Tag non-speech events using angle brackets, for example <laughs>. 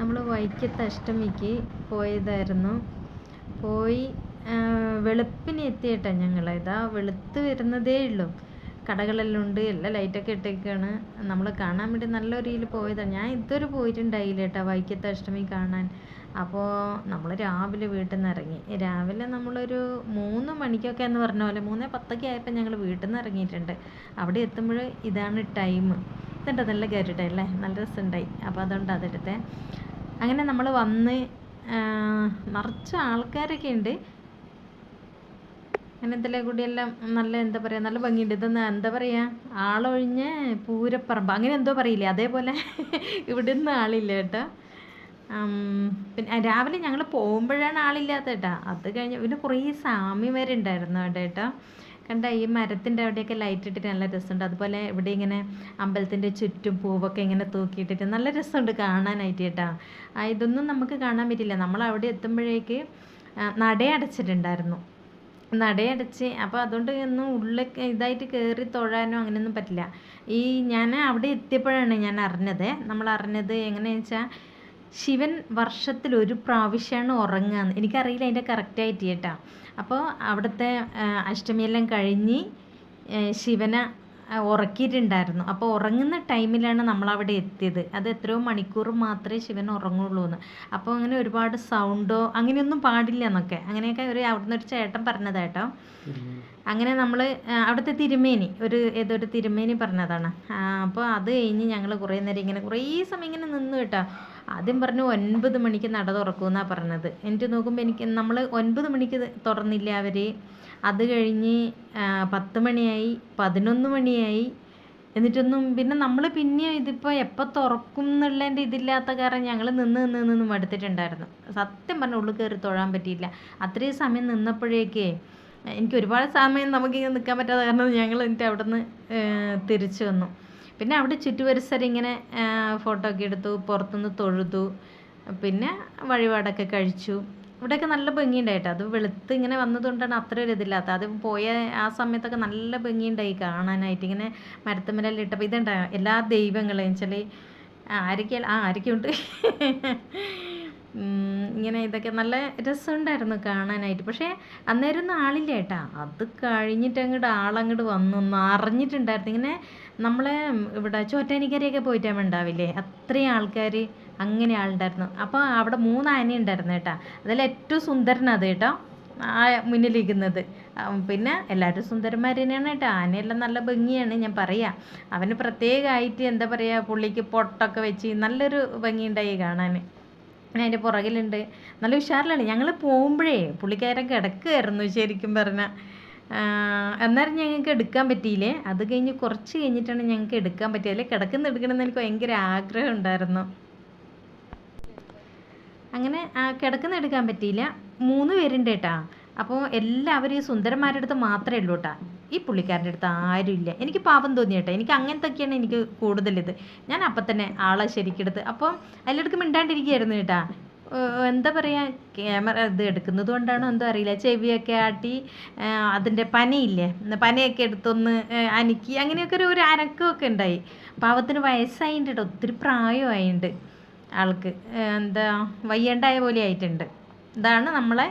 നമ്മൾ വൈക്കത്ത് അഷ്ടമിക്ക് പോയതായിരുന്നു. പോയി വെളുപ്പിന് എത്തിയിട്ടാണ് ഞങ്ങൾ ഇതാ വെളുത്ത് വരുന്നതേ ഉള്ളൂ. കടകളെല്ലാം ഉണ്ട് എല്ലാം ലൈറ്റൊക്കെ ഇട്ടേക്കാണ്. നമ്മൾ കാണാൻ വേണ്ടി നല്ല രീതിയിൽ പോയതാണ് ഞാൻ ഇതുവരെ പോയിട്ടുണ്ടായില്ല കേട്ടോ വൈക്കത്തെ അഷ്ടമി കാണാൻ. അപ്പോൾ നമ്മൾ രാവിലെ വീട്ടിൽ നിന്ന് ഇറങ്ങി. രാവിലെ നമ്മളൊരു മൂന്ന് മണിക്കൊക്കെ എന്ന് പറഞ്ഞ പോലെ മൂന്ന് പത്തൊക്കെ ആയപ്പോൾ ഞങ്ങൾ വീട്ടിൽ നിന്ന് ഇറങ്ങിയിട്ടുണ്ട്. അവിടെ എത്തുമ്പോൾ ഇതാണ് ടൈം. ഇതുണ്ട് നല്ല കയറിയിട്ടല്ലേ നല്ല രസമുണ്ടായി. അപ്പോൾ അതുകൊണ്ട് അതെടുത്തേ അങ്ങനെ നമ്മൾ വന്ന് നിറച്ച് ആൾക്കാരൊക്കെ ഉണ്ട് അങ്ങനെ ഇതിലെ കൂടിയെല്ലാം നല്ല എന്താ പറയുക നല്ല ഭംഗിയുണ്ട്. ഇതെന്ന് എന്താ പറയുക ആളൊഴിഞ്ഞ് പൂരപ്പറമ്പ്. അങ്ങനെ എന്തോ പറയില്ലേ? അതേപോലെ <laughs> ഇവിടെ നിന്ന് ആളില്ല കേട്ടോ. പിന്നെ രാവിലെ ഞങ്ങൾ പോകുമ്പോഴാണ് ആളില്ലാത്ത കേട്ടോ. അത് കഴിഞ്ഞ് പിന്നെ കുറേ സാമിമാരുണ്ടായിരുന്നു അവിടെ കേട്ടോ. കണ്ട ഈ മരത്തിന്റെ അവിടെയൊക്കെ ലൈറ്റ് ഇട്ടിട്ട് നല്ല രസമുണ്ട്. അതുപോലെ ഇവിടെ ഇങ്ങനെ അമ്പലത്തിന്റെ ചുറ്റും പൂവൊക്കെ ഇങ്ങനെ തൂക്കിയിട്ടിട്ട് നല്ല രസമുണ്ട് കാണാനായിട്ട് കേട്ടോ. ഇതൊന്നും നമുക്ക് കാണാൻ പറ്റില്ല. നമ്മൾ അവിടെ എത്തുമ്പോഴേക്ക് നടയടച്ചിട്ടുണ്ടായിരുന്നു നടയടച്ച് അപ്പോൾ അതുകൊണ്ട് ഒന്നും ഉള്ളിൽ ഇതായിട്ട് കയറി തൊഴാനോ അങ്ങനെയൊന്നും പറ്റില്ല. ഈ ഞാൻ അവിടെ എത്തിയപ്പോഴാണ് ഞാൻ അറിഞ്ഞത്. നമ്മൾ അറിഞ്ഞത് എങ്ങനെയാണെന്ന് വെച്ചാൽ ശിവൻ വർഷത്തിൽ ഒരു പ്രാവശ്യമാണ് ഉറങ്ങുക എനിക്കറിയില്ല അതിന്റെ കറക്റ്റായിട്ട് കേട്ടോ. അപ്പോൾ അവിടുത്തെ അഷ്ടമിയെല്ലാം കഴിഞ്ഞ് ശിവനെ ഉറക്കിയിട്ടുണ്ടായിരുന്നു. അപ്പോൾ ഉറങ്ങുന്ന ടൈമിലാണ് നമ്മൾ അവിടെ എത്തിയത്. അത് എത്രയോ മണിക്കൂർ മാത്രമേ ശിവൻ ഉറങ്ങുള്ളൂ എന്ന്. അപ്പോൾ അങ്ങനെ ഒരുപാട് സൗണ്ടോ അങ്ങനെയൊന്നും പാടില്ല എന്നൊക്കെ. അങ്ങനെയൊക്കെ ഒരു അവിടുന്ന് ഒരു ചേട്ടൻ പറഞ്ഞതാട്ടോ അങ്ങനെ നമ്മൾ അവിടുത്തെ തിരുമേനി ഒരു ഏതൊരു തിരുമേനി പറഞ്ഞതാണ്. അപ്പോൾ അത് കഴിഞ്ഞ് ഞങ്ങൾ കുറേ നേരം ഇങ്ങനെ കുറേ സമയം ഇങ്ങനെ നിന്നു കേട്ടോ. ആദ്യം പറഞ്ഞു ഒൻപത് മണിക്ക് നട തുറക്കുമെന്നാണ് പറഞ്ഞത്. എന്നിട്ട് നോക്കുമ്പോൾ എനിക്ക് നമ്മൾ ഒൻപത് മണിക്ക് തുറന്നില്ല അവർ അത് കഴിഞ്ഞ് പത്ത് മണിയായി പതിനൊന്ന് മണിയായി. എന്നിട്ടൊന്നും പിന്നെ നമ്മൾ പിന്നെയും ഇതിപ്പോൾ എപ്പോൾ തുറക്കും എന്നുള്ളതിന്റെ ഇതില്ലാത്ത കാരണം ഞങ്ങൾ നിന്ന് നിന്ന് നിന്ന് മടുത്തിട്ടുണ്ടായിരുന്നു. സത്യം പറഞ്ഞ ഉള്ളിൽ കയറി തൊഴാൻ പറ്റിയില്ല. അത്രയും സമയം നിന്നപ്പോഴേക്കേ എനിക്ക് ഒരുപാട് സമയം നമുക്ക് നിൽക്കാൻ പറ്റാത്ത കാരണം ഞങ്ങൾ എന്നിട്ട് അവിടെ നിന്ന് തിരിച്ചു വന്നു. പിന്നെ അവിടെ ചുറ്റുപരിസരം ഇങ്ങനെ ഫോട്ടോ ഒക്കെ എടുത്തു പുറത്തുനിന്ന് തൊഴുതു. പിന്നെ വഴിപാടൊക്കെ കഴിച്ചു. ഇവിടെയൊക്കെ നല്ല ഭംഗിയുണ്ടായിട്ട്? അത് വെളുത്ത് ഇങ്ങനെ വന്നതുകൊണ്ടാണ് അത്ര ഒരു ഇതില്ലാത്ത അത് പോയ ആ സമയത്തൊക്കെ നല്ല ഭംഗിയുണ്ടായി കാണാനായിട്ട്. ഇങ്ങനെ മരത്തുമ്മലെല്ലാം ഇട്ടപ്പോൾ ഇതുണ്ടാ? എല്ലാ ദൈവങ്ങളെയും. വെച്ചാൽ ആരൊക്കെ ആ ആരൊക്കെയുണ്ട്? ഇങ്ങനെ ഇതൊക്കെ നല്ല രസമുണ്ടായിരുന്നു കാണാനായിട്ട്. പക്ഷേ അന്നേരം ഒന്നും ആളില്ല ഏട്ടാ അത് കഴിഞ്ഞിട്ട് അങ്ങോട്ട് ആളങ്ങോട്ട് വന്നു അറിഞ്ഞിട്ടുണ്ടായിരുന്നു. ഇങ്ങനെ നമ്മളെ ഇവിടെ ചോറ്റാനിക്കരയൊക്കെ പോയിട്ടാകുമ്പോൾ ഉണ്ടാവില്ലേ? അത്രയും ആൾക്കാർ അങ്ങനെ ആളുണ്ടായിരുന്നു. അപ്പോൾ അവിടെ മൂന്ന് ആന ഉണ്ടായിരുന്നു ഏട്ടാ അതിൽ ഏറ്റവും സുന്ദരനത് കേട്ടോ. ആ മുന്നിലിരിക്കുന്നത്. പിന്നെ എല്ലാവരും സുന്ദരന്മാർ തന്നെയാണ് കേട്ടോ. ആനയെല്ലാം നല്ല ഭംഗിയാണ് ഞാൻ പറയാം. അവന് പ്രത്യേകമായിട്ട് എന്താ പറയുക പുള്ളിക്ക് പൊട്ടൊക്കെ വെച്ച് നല്ലൊരു ഭംഗിയുണ്ടായി കാണാൻ അതിന്റെ പുറകിലുണ്ട്. നല്ല ഉഷാറിലാണ്. ഞങ്ങൾ പോകുമ്പോഴേ പുള്ളിക്കാരൻ കിടക്കുമായിരുന്നു ശരിക്കും പറഞ്ഞാൽ അന്നേരം ഞങ്ങൾക്ക് എടുക്കാൻ പറ്റിയില്ലേ? അത് കഴിഞ്ഞ് കുറച്ച് കഴിഞ്ഞിട്ടാണ് ഞങ്ങൾക്ക് എടുക്കാൻ പറ്റിയത്. അല്ലെ? കിടക്കുന്ന എടുക്കണമെന്ന് എനിക്ക് ഭയങ്കര ആഗ്രഹം ഉണ്ടായിരുന്നു. അങ്ങനെ കിടക്കുന്ന എടുക്കാൻ പറ്റിയില്ല. മൂന്ന് പേരുണ്ട് കേട്ടാ. അപ്പോൾ എല്ലാവരും ഈ സുന്ദരന്മാരുടെ അടുത്ത് മാത്രമേ ഉള്ളൂ കേട്ടാ. ഈ പുള്ളിക്കാരന്റെ അടുത്ത് ആരുമില്ല എനിക്ക് പാപം തോന്നി കേട്ടോ. എനിക്ക് അങ്ങനത്തെയൊക്കെയാണ് എനിക്ക് കൂടുതൽ കൂടുതലിത്. ഞാൻ അപ്പം തന്നെ ആളെ ശരിക്കെടുത്ത് അപ്പം അതിലെടുക്ക് മിണ്ടാണ്ടിരിക്കുകയായിരുന്നു കേട്ടാ. എന്താ പറയുക ക്യാമറ ഇത് എടുക്കുന്നത് കൊണ്ടാണോ എന്തോ അറിയില്ല. ചെവിയൊക്കെ ആട്ടി അതിന്റെ പനയില്ലേ? പനയൊക്കെ എടുത്തൊന്ന് അനക്കി. അങ്ങനെയൊക്കെ ഒരു ഒരു അനക്കമൊക്കെ ഉണ്ടായി. പാവത്തിന് വയസ്സായിട്ടുണ്ട് കേട്ടോ. ഒത്തിരി പ്രായമായിട്ടുണ്ട് ആൾക്ക്. എന്താ വയ്യണ്ടായ പോലെ ആയിട്ടുണ്ട്. ഇതാണ് നമ്മളെ